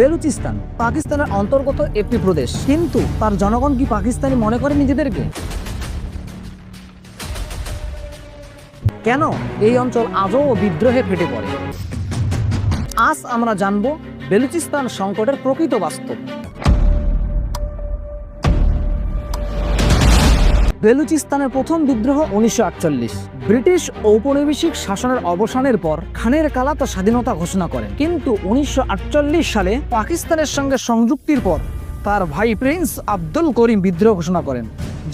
বেলুচিস্তান, পাকিস্তানের অন্তর্গত একটি প্রদেশ। কিন্তু তার জনগণ কি পাকিস্তানি মনে করে নিজেদেরকে? কেন এই অঞ্চল আজও বিদ্রোহে ফেটে পড়ে? আজ আমরা জানব বেলুচিস্তান সংকটের প্রকৃত বাস্তব। বেলুচিস্তানের প্রথম বিদ্রোহ উনিশশো আটচল্লিশ। ব্রিটিশ ঔপনিবেশিক শাসনের অবসানের পর খানের কালা তার স্বাধীনতা ঘোষণা করেন। কিন্তু উনিশশো আটচল্লিশ সালে পাকিস্তানের সঙ্গে সংযুক্তির পর তার ভাই প্রিন্স আব্দুল করিম বিদ্রোহ ঘোষণা করেন,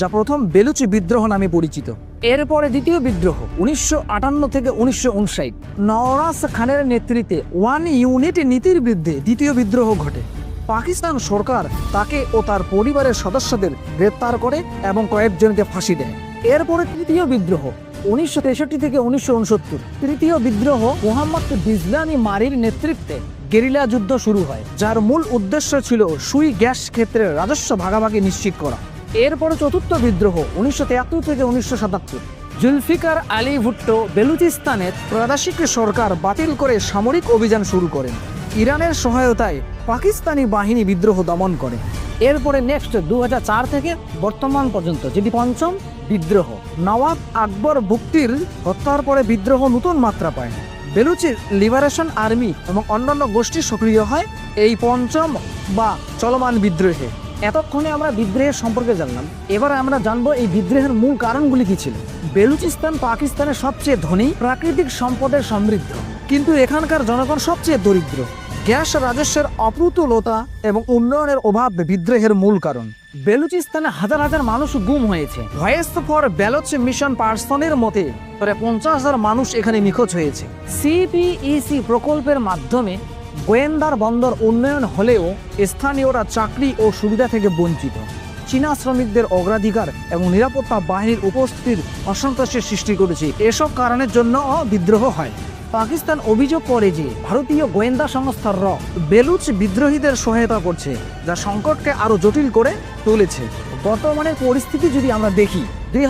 যা প্রথম বেলুচি বিদ্রোহ নামে পরিচিত। এরপরে দ্বিতীয় বিদ্রোহ উনিশশো আটান্ন থেকে উনিশশো উনষাট। নওরাজ খানের নেতৃত্বে ওয়ান ইউনিট নীতির বিরুদ্ধে দ্বিতীয় বিদ্রোহ ঘটে। পাকিস্তান সরকার তাকে ও তার পরিবারের সদস্যদের গ্রেপ্তার করে এবং কয়েকজনকে ফাঁসি দেয়। এরপরে তৃতীয় বিদ্রোহ, উনিশশো তেষট্টি থেকে উনিশশো উনসত্তর। তৃতীয় বিদ্রোহ, মোহাম্মদ বিজলানি মারির নেতৃত্বে গেরিলা যুদ্ধ শুরু হয়, যার মূল উদ্দেশ্য ছিল সুই গ্যাস ক্ষেত্রের রাজস্ব ভাগাভাগি নিশ্চিত করা। এরপরে চতুর্থ বিদ্রোহ, উনিশশো তেয়াত্তর থেকে উনিশশো সাতাত্তর। জুলফিকার আলী ভুট্টো বেলুচিস্তানের প্রাদেশিক সরকার বাতিল করে সামরিক অভিযান শুরু করেন। ইরানের সহায়তায় পাকিস্তানি বাহিনী বিদ্রোহ দমন করে। এরপরে নেক্সট দু হাজার চার থেকে বর্তমান পর্যন্ত যেটি পঞ্চম বিদ্রোহ। নওয়াব আকবর ভুক্তির হত্যার পরে বিদ্রোহ নতুন মাত্রা পায়। বেলুচির লিবারেশন আর্মি এবং অন্যান্য গোষ্ঠী সক্রিয় হয় এই পঞ্চম বা চলমান বিদ্রোহে। এতক্ষণে আমরা বিদ্রোহের সম্পর্কে জানলাম। এবার আমরা জানব এই বিদ্রোহের মূল কারণগুলি কি ছিল। বেলুচিস্তান পাকিস্তানের সবচেয়ে ধনী, প্রাকৃতিক সম্পদের সমৃদ্ধ। কিন্তু এখানকার জনগণ সবচেয়ে দরিদ্র। গ্যাস রাজস্বের অপ্রতুলতা এবং উন্নয়নের অভাব বিদ্রোহের মূল কারণ। বেলুচিস্তানে হাজার হাজার মানুষ গুম হয়েছে। ভয়েস ফর ব্যালট মিশন পার্সনের মতে, প্রায় পঞ্চাশ হাজার মানুষ এখানে নিখোঁজ হয়েছে। সিপিইসি প্রকল্পের মাধ্যমে গোয়েন্দার বন্দর উন্নয়ন হলেও স্থানীয়রা চাকরি ও সুবিধা থেকে বঞ্চিত। চীনা শ্রমিকদের অগ্রাধিকার এবং নিরাপত্তা বাহিনীর উপস্থিতির অসন্তোষের সৃষ্টি করেছে। এসব কারণের জন্য বিদ্রোহ হয়। পাকিস্তান অভিযোগ করে যে ভারতীয় গোয়েন্দা সংস্থার র বেলুচ বিদ্রোহীদের সহায়তা করছে, যা সংকটকে আরও জটিল করে তুলেছে। বর্তমানের পরিস্থিতি যদি আমরা দেখি, দুই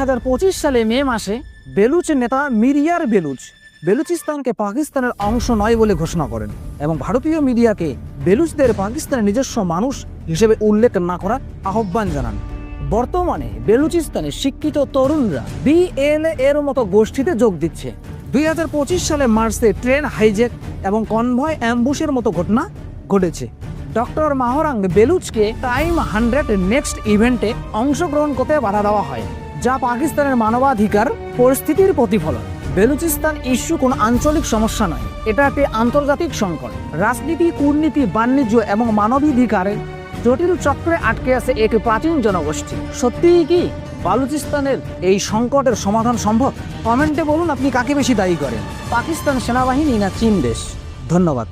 সালে মে মাসে বেলুচ নেতা মিরিয়ার বেলুচ বেলুচিস্তানকে পাকিস্তানের অংশ নয় বলে ঘোষণা করেন এবং ভারতীয় মিডিয়াকে বেলুচদের পাকিস্তানের নিজস্ব মানুষ হিসেবে উল্লেখ না করার আহ্বান জানান। বর্তমানে বেলুচিস্তানে শিক্ষিত তরুণরা বিএনএ এর মতো গোষ্ঠীতে যোগ দিচ্ছে। দুই হাজার পঁচিশ সালে মার্চে ট্রেন হাইজ্যাক এবং কনভয় অ্যাম্বুশের মতো ঘটনা ঘটেছে। ডক্টর মাহরাং বেলুচকে টাইম হান্ড্রেড নেক্সট ইভেন্টে অংশগ্রহণ করতে বাধা দেওয়া হয়, যা পাকিস্তানের মানবাধিকার পরিস্থিতির প্রতিফলন। বেলুচিস্তান ইস্যু কোনো আঞ্চলিক সমস্যা নয়, এটা একটি আন্তর্জাতিক সংকট। রাজনীতি, কূটনীতি, বাণিজ্য এবং মানবাধিকারের জটিল চক্রে আটকে আছে এক প্রাচীন জনগোষ্ঠী। সত্যিই কি বালুচিস্তানের এই সংকটের সমাধান সম্ভব? কমেন্টে বলুন আপনি কাকে বেশি দায়ী করেন, পাকিস্তান সেনাবাহিনী না চীন দেশ? ধন্যবাদ।